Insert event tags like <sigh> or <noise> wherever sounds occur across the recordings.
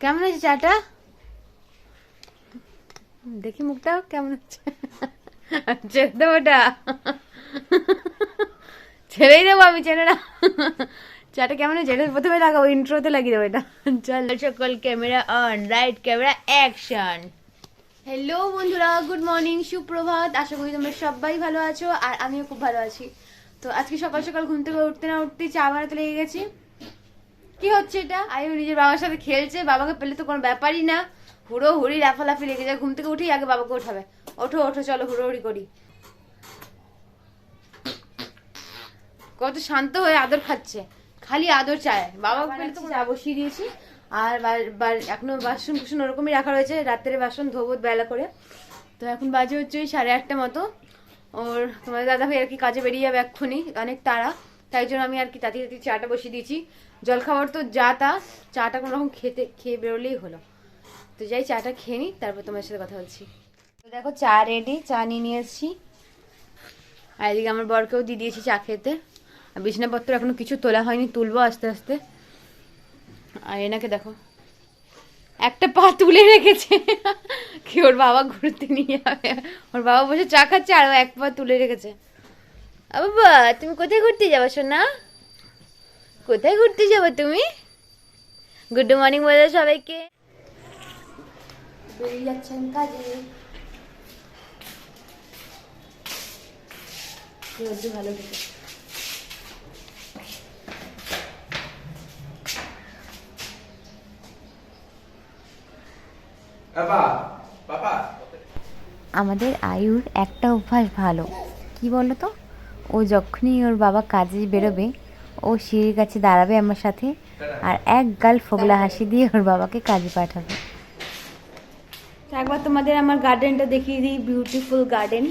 কেমন আছে চাটা? দেখি মুখটা কেমন আছে ছেড়ে দেবো ওটা। ছেড়েই দেবো আমি ছেড়ে না। চাটা কেমন আছে এটা প্রথমে লাগাবো ইন্ট্রোতে লাগিয়ে দেবো এটা। চল। সকল camera on right camera action hello বন্ধুরা গুড মর্নিং সুপ্রভাত। আশা করি তোমরা সবাই ভালো আছো আর আমিও খুব ভালো আছি। তো আজকে সকাল সকাল ঘুম থেকে উঠতে না উঠতে চা বানাতে লেগে গেছি। কি হচ্ছে এটা? আয়ু নিজের বাবার সাথে খেলছে, বাবাকে পেলে তো কোনো ব্যাপারই না। হুড়ো হুড়ি লাফালাফি লেগে যায়। ঘুম থেকে উঠেই আগে বাবাকে উঠাবে ওঠো ওঠো, চলো হুড়ো হুড়ি করি। কত শান্ত হয়ে আদর খাচ্ছে। খালি আদর চায়। বাবা চা বসিয়ে দিয়েছি। আর এখনও বাসন কুসন ওরকমই রাখা রয়েছে। রাত্রে বাসন ধোবো বেলা করে। তো এখন বাজে হচ্ছে ওই সাড়ে আটটা মতো। ওর তোমার দাদা ভাই আর কি কাজে বেরিয়ে যাবে এক্ষুনি। অনেক তাড়া। তাই জন্য আমি আর কি তাড়াতাড়ি তাড়াতাড়ি চাটা বসিয়ে দিয়েছি। জল খাবার তো যা তা, চাটা কোনো রকম খেতে, খেয়ে বেরোলেই হলো। তো যাই, চাটা খেয়ে নিই, তারপর তোমার সাথে কথা বলছি। তো দেখো, চা রেডি চা নিয়ে নিয়ে এসেছি। আর এদিকে আমার বরকেও দিয়ে দিয়েছি চা খেতে। আর বিছানাপত্র এখনও কিছু তোলা হয়নি, তুলবো আস্তে আস্তে। আর এনাকে দেখো, একটা পা তুলে রেখেছে। কি ওর বাবা ঘুরতে নিয়ে যাবে। ওর বাবা বসে চা খাচ্ছে আর এক পা তুলে রেখেছে। বাবা তুমি কোথায় ঘুরতে যাব সোনা? কোথায় ঘুরতে যাব তুমি? গুড মর্নিং বলে সবাইকে। বেরিয়ে যাচ্ছেন কাজে ভালো খেতে Papa, papa. আমাদের আয়ুর একটা অভ্যাস ভালো। কি বলো তো ও যখনই ওর বাবা কাজে বেরোবে, ও সিঁড়ির কাছে দাঁড়াবে আমার সাথে আর এক গাল ফোগলা হাসি দিয়ে ওর বাবাকে কাজে পাঠাবে। একবার তোমাদের আমার গার্ডেনটা দেখিয়ে দিই বিউটিফুল গার্ডেন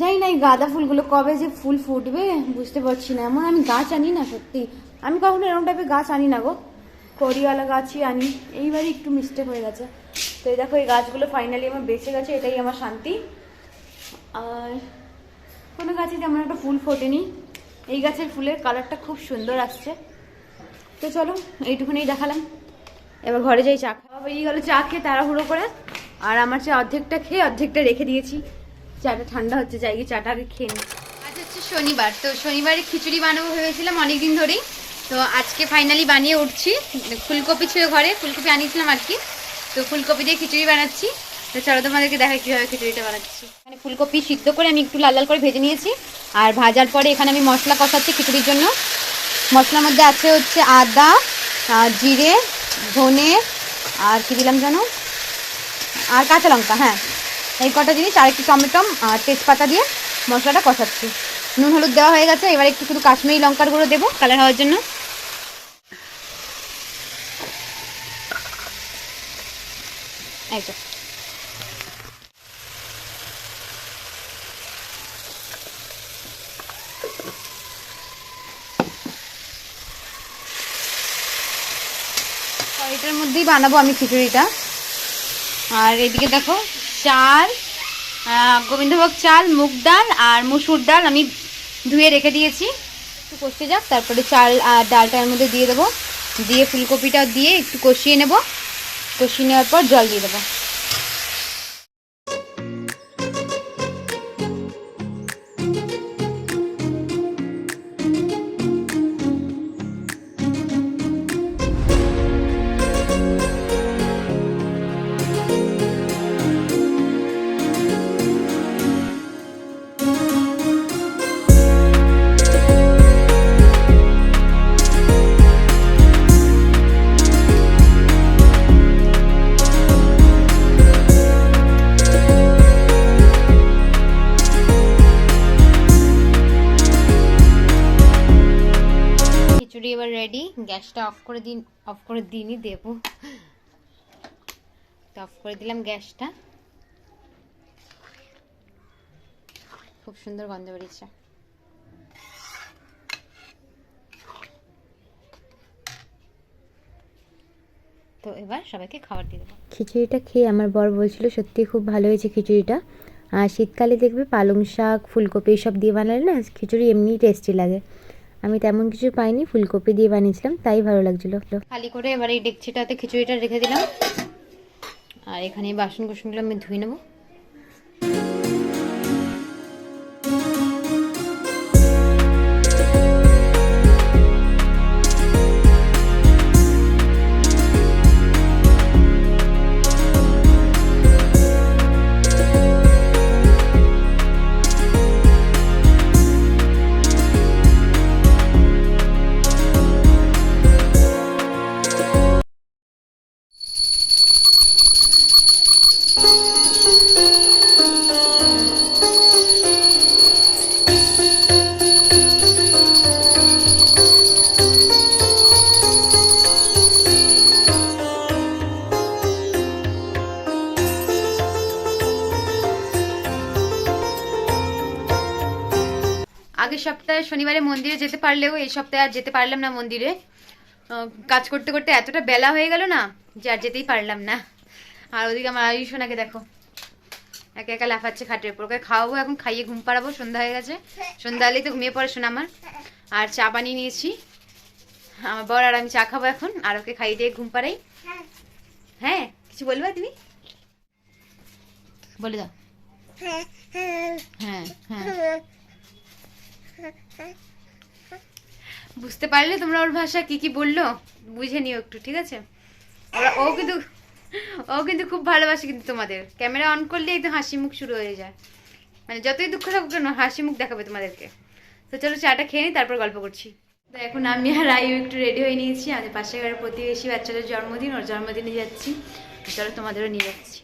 জানি না এই গাঁদা ফুলগুলো কবে যে ফুল ফুটবে, বুঝতে পারছি না। এমন আমি গাছ আনি না সত্যি। আমি কখনো এরকম টাইপের গাছ আনি না গো। কড়িওয়ালা গাছই আনি। এইবারই একটু মিস্টেক হয়ে গেছে। তো এই দেখো, এই গাছগুলো ফাইনালি আমার বেঁচে গেছে, এটাই আমার শান্তি। আর কোনো গাছে তেমন একটা ফুল ফোটেনি। এই গাছের ফুলের কালারটা খুব সুন্দর আসছে। তো চলো, এইটুকুনেই দেখালাম। এবার ঘরে যাই, চা খাওয়া বেরিয়ে গেলো, চা খেয়ে তাড়াহুড়ো করে। আর আমার চা অর্ধেকটা খেয়ে অর্ধেকটা রেখে দিয়েছি। চাটা ঠান্ডা হচ্ছে, যাই গিয়ে চাটা আগে খেয়ে নিই। আজ হচ্ছে শনিবার, তো শনিবারে খিচুড়ি বানাবো ভেবেছিলাম অনেকদিন ধরেই। তো আজকে ফাইনালি বানিয়ে উঠছি। ফুলকপি ছিল ঘরে, ফুলকপি আনিয়েছিলাম আর কি। তো ফুলকপি দিয়ে খিচুড়ি বানাচ্ছি। তো চলো তোমাদেরকে দেখা কীভাবে খিচুড়িটা বানাচ্ছি। মানে ফুলকপি সিদ্ধ করে আমি একটু লাল লাল করে ভেজে নিয়েছি। আর ভাজার পরে এখানে আমি মশলা কষাচ্ছি খিচুড়ির জন্য। মশলার মধ্যে আছে হচ্ছে আদা জিরে, ধনে, আর কি দিলাম জানো? আর কাঁচা লঙ্কা হ্যাঁ। এই কটা জিনিস, আর একটু টমেটম আর তেজপাতা দিয়ে মশলাটা কষাচ্ছি। নুন, হলুদ দেওয়া হয়ে গেছে, এবার একটু শুধু কাশ্মীরি লঙ্কার গুঁড়ো দেবো কালার হওয়ার জন্য। এই এটার মধ্যেই বানাবো আমি খিচুড়িটা। আর এদিকে দেখো, চাল গোবিন্দভোগ চাল, মুগ ডাল আর মুসুর ডাল আমি ধুয়ে রেখে দিয়েছি। একটু কষতে যাক, তারপরে চাল আর ডালটা এর মধ্যে দিয়ে দেবো। দিয়ে ফুলকপিটা দিয়ে একটু কষিয়ে নেব। কষিয়ে নেওয়ার পর জল দিয়ে দেবো। খিচুড়ি এবার রেডি গ্যাসটা অফ করে দিন অফ করে দিনই দেবো। অফ করে দিলাম গ্যাসটা। খুব সুন্দর গন্ধ বেরিয়েছে। তো এবার সবাইকে খাবার দিয়ে দেবো। খিচুড়িটা খেয়ে আমার বর বলছিল সত্যি খুব ভালো হয়েছে খিচুড়িটা। আর শীতকালে দেখবে পালং শাক, ফুলকপি সব দিয়ে বানালে না, খিচুড়ি এমনিই টেস্টি লাগে। আমি তেমন কিছু পাইনি, ফুলকপি দিয়ে বানিয়েছিলাম, তাই ভালো লাগছিল। খালি করে এবার এই ডেকচিটাতে খিচুড়িটা রেখে দিলাম। আর এখানে বাসন কুসনগুলো আমি ধুয়ে নেব। আগের সপ্তাহে শনিবারে মন্দিরে যেতে পারলেও এই সপ্তাহে আর যেতে পারলাম না মন্দিরে। কাজ করতে করতে এতটা বেলা হয়ে গেল না যে আর যেতেই পারলাম না। আর ওদিকে আমার আয়ুষ সোনাকে দেখো। একা একা লাফাচ্ছে খাটের উপর। ওকে খাওয়াবো এখন, খাইয়ে ঘুম পাড়াবো, সন্ধ্যা হয়ে গেছে। সন্ধ্যা হলেই তো ঘুমিয়ে পড়ে শোনা আমার আর চা বানিয়ে নিয়েছি। আমার বর আর আমি চা খাব এখন, আর ওকে খাইয়ে দিয়ে ঘুম পাড়াই। হ্যাঁ কিছু বলবা তুমি? বলে দাও। হ্যাঁ হ্যাঁ। বুঝতে পারলে তোমরা ওর ভাষা কি কি বলল? বুঝে নিও একটু, ঠিক আছে? ওরা ও কিন্তু ও কিন্তু খুব ভালোবাসে কিন্তু তোমাদের। ক্যামেরা অন করলে একদম হাসি মুখ শুরু হয়ে যায়। মানে যতই দুঃখ থাকুক কেন হাসি মুখ দেখাবে তোমাদেরকে। তো চলো চাটা খেয়ে নিই তারপর গল্প করছি। তো এখন আমি আর আয়ু একটু রেডি হয়ে নিয়েছি। আমাদের পাশে ঘরের প্রতিবেশী বাচ্চাদের জন্মদিন, ওর জন্মদিনে যাচ্ছি। চলো তোমাদেরও নিয়ে যাচ্ছি।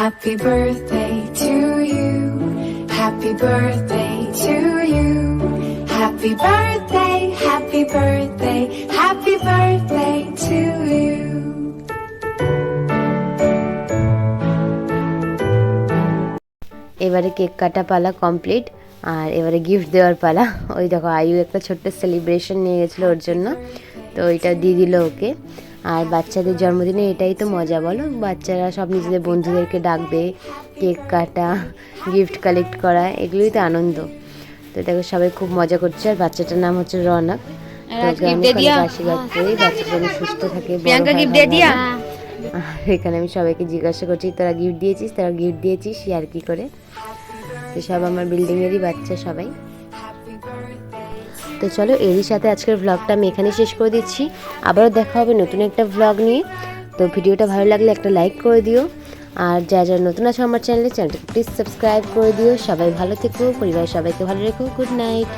Happy birthday to you. Happy birthday to you. Happy birthday, happy birthday, happy birthday to you. এবারে কেক কাটা পালা কমপ্লিট আর এবারে গিফট দেওয়ার পালা ওই দেখো আয়ু একটা ছোট্ট সেলিব্রেশন নিয়ে গেছিল ওর জন্য তো ওইটা দিয়ে দিল ওকে আর বাচ্চাদের জন্মদিনে এটাই তো মজা বলো? বাচ্চারা সব নিজেদের বন্ধুদেরকে ডাকবে কেক কাটা গিফট কালেক্ট করা এগুলোই তো আনন্দ। তো দেখো সবাই খুব মজা করছে। আর বাচ্চাটার নাম হচ্ছে রনক। সুস্থ থাকে <laughs> এখানে আমি সবাইকে জিজ্ঞাসা করছি তোরা গিফট দিয়েছিস? তোরা গিফট দিয়েছিস? আর কি করে? তো সব আমার বিল্ডিংয়েরই বাচ্চা সবাই। তো চলো এরই সাথে আজকের ভ্লগটা আমি এখানে শেষ করে দিচ্ছি। আবারও দেখা হবে নতুন একটা ভ্লগ নিয়ে। তো ভিডিওটা ভালো লাগলে একটা লাইক করে দিও। আর যা যা নতুন আছে আমার চ্যানেলে চ্যানেলটা প্লিজ সাবস্ক্রাইব করে দিও। সবাই ভালো থেকো, পরিবারের সবাইকে ভালো রেখো। Good night